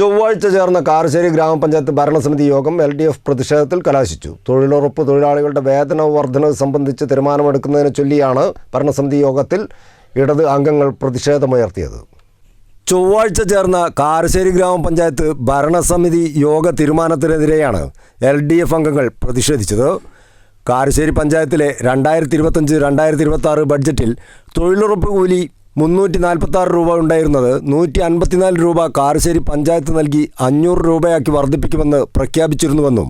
ചൊവ്വാഴ്ച ചേർന്ന കാരശ്ശേരി ഗ്രാമപഞ്ചായത്ത് ഭരണസമിതി യോഗം എൽ ഡി എഫ് പ്രതിഷേധത്തിൽ കലാശിച്ചു. തൊഴിലുറപ്പ് തൊഴിലാളികളുടെ വേതന വർധന സംബന്ധിച്ച് തീരുമാനമെടുക്കുന്നതിനെ ചൊല്ലിയാണ് ഭരണസമിതി യോഗത്തിൽ ഇടത് അംഗങ്ങൾ പ്രതിഷേധമുയർത്തിയത്. ചൊവ്വാഴ്ച ചേർന്ന കാരശ്ശേരി ഗ്രാമപഞ്ചായത്ത് ഭരണസമിതി യോഗ തീരുമാനത്തിനെതിരെയാണ് എൽ ഡി എഫ് അംഗങ്ങൾ പ്രതിഷേധിച്ചത്. കാരശ്ശേരി പഞ്ചായത്തിലെ രണ്ടായിരത്തി ഇരുപത്തഞ്ച് രണ്ടായിരത്തി ഇരുപത്തി ബഡ്ജറ്റിൽ തൊഴിലുറപ്പ് കൂലി മുന്നൂറ്റി നാൽപ്പത്തി ആറ് രൂപ ഉണ്ടായിരുന്നത് നൂറ്റി അൻപത്തിനാല് രൂപ കാരശ്ശേരി പഞ്ചായത്ത് നൽകി അഞ്ഞൂറ് രൂപയാക്കി വർദ്ധിപ്പിക്കുമെന്ന് പ്രഖ്യാപിച്ചിരുന്നുവെന്നും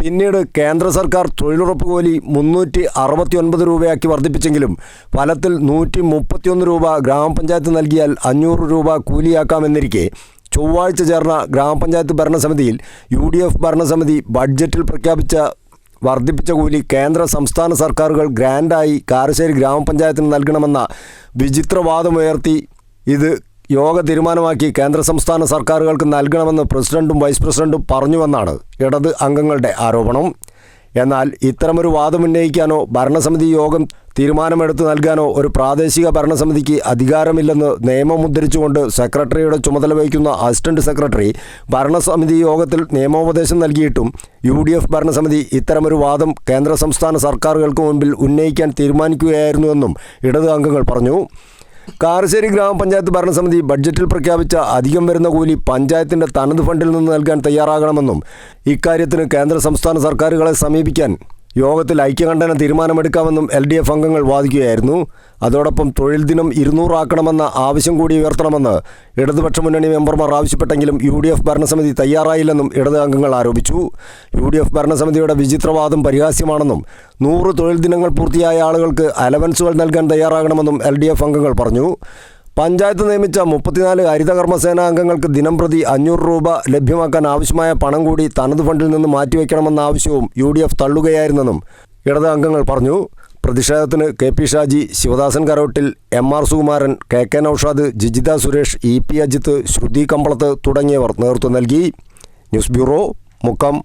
പിന്നീട് കേന്ദ്ര സർക്കാർ തൊഴിലുറപ്പ് കൂലി മുന്നൂറ്റി അറുപത്തി ഒൻപത് രൂപയാക്കി വർദ്ധിപ്പിച്ചെങ്കിലും ഫലത്തിൽ നൂറ്റി മുപ്പത്തിയൊന്ന് രൂപ ഗ്രാമപഞ്ചായത്ത് നൽകിയാൽ അഞ്ഞൂറ് രൂപ കൂലിയാക്കാമെന്നിരിക്കെ ചൊവ്വാഴ്ച ചേർന്ന ഗ്രാമപഞ്ചായത്ത് ഭരണസമിതിയിൽ യു ഡി എഫ് ഭരണസമിതി ബഡ്ജറ്റിൽ പ്രഖ്യാപിച്ച വർദ്ധിപ്പിച്ച കൂലി കേന്ദ്ര സംസ്ഥാന സർക്കാരുകൾ ഗ്രാൻഡായി കാരശ്ശേരി ഗ്രാമപഞ്ചായത്തിന് നൽകണമെന്ന വിചിത്രവാദമുയർത്തി ഇത് യോഗ തീരുമാനമാക്കി കേന്ദ്ര സംസ്ഥാന സർക്കാരുകൾക്ക് നൽകണമെന്ന് പ്രസിഡന്റും വൈസ് പ്രസിഡന്റും പറഞ്ഞുവെന്നാണ് ഇടത് അംഗങ്ങളുടെ ആരോപണം. എന്നാൽ ഇത്തരമൊരു വാദമുന്നയിക്കാനോ ഭരണസമിതി യോഗം തീരുമാനമെടുത്തു നൽകാനോ ഒരു പ്രാദേശിക ഭരണസമിതിക്ക് അധികാരമില്ലെന്ന് നിയമം ഉദ്ധരിച്ചുകൊണ്ട് സെക്രട്ടറിയുടെ ചുമതല വഹിക്കുന്ന അസിസ്റ്റന്റ് സെക്രട്ടറി ഭരണസമിതി യോഗത്തിൽ നിയമോപദേശം നൽകിയിട്ടും യു ഡി എഫ് ഭരണസമിതി ഇത്തരമൊരു വാദം കേന്ദ്ര സംസ്ഥാന സർക്കാരുകൾക്ക് മുൻപിൽ ഉന്നയിക്കാൻ തീരുമാനിക്കുകയായിരുന്നുവെന്നും ഇടത് അംഗങ്ങൾ പറഞ്ഞു. കാരശ്ശേരി ഗ്രാമപഞ്ചായത്ത് ഭരണസമിതി ബഡ്ജറ്റിൽ പ്രഖ്യാപിച്ച അധികം വരുന്ന കൂലി പഞ്ചായത്തിന്റെ തനത് ഫണ്ടിൽ നിന്ന് നൽകാൻ തയ്യാറാകണമെന്നും ഇക്കാര്യത്തിന് കേന്ദ്ര സംസ്ഥാന സർക്കാരുകളെ സമീപിക്കാൻ യോഗത്തിൽ ഐക്യകണ്ഠന തീരുമാനമെടുക്കാമെന്നും എൽ ഡി എഫ് അംഗങ്ങൾ വാദിക്കുകയായിരുന്നു. അതോടൊപ്പം തൊഴിൽ ദിനം ഇരുന്നൂറാക്കണമെന്ന ആവശ്യം കൂടി ഉയർത്തണമെന്ന് ഇടതുപക്ഷ മുന്നണി മെമ്പർമാർ ആവശ്യപ്പെട്ടെങ്കിലും യു ഡി എഫ് ഭരണസമിതി തയ്യാറായില്ലെന്നും ഇടത് അംഗങ്ങൾ ആരോപിച്ചു. യു ഡി എഫ് ഭരണസമിതിയുടെ വിചിത്രവാദം പരിഹാസ്യമാണെന്നും നൂറ് തൊഴിൽ ദിനങ്ങൾ പൂർത്തിയായ ആളുകൾക്ക് അലവൻസുകൾ നൽകാൻ തയ്യാറാകണമെന്നും എൽ ഡി എഫ് അംഗങ്ങൾ പറഞ്ഞു. പഞ്ചായത്ത് നിയമിച്ച മുപ്പത്തിനാല് ഹരിതകർമ്മസേനാ അംഗങ്ങൾക്ക് ദിനം പ്രതി അഞ്ഞൂറ് രൂപ ലഭ്യമാക്കാൻ ആവശ്യമായ പണം കൂടി തനത് ഫണ്ടിൽ നിന്ന് മാറ്റിവെക്കണമെന്ന ആവശ്യവും യു ഡി എഫ് തള്ളുകയായിരുന്നെന്നും ഇടത് അംഗങ്ങൾ പറഞ്ഞു. പ്രതിഷേധത്തിന് K P Shaji Sivadasan Karottil M R Sukumaran K K Noushad Jijitha Suresh E P Ajith Sruthi Kambalath തുടങ്ങിയവർ നേതൃത്വം നൽകി. News bureau Mukkam.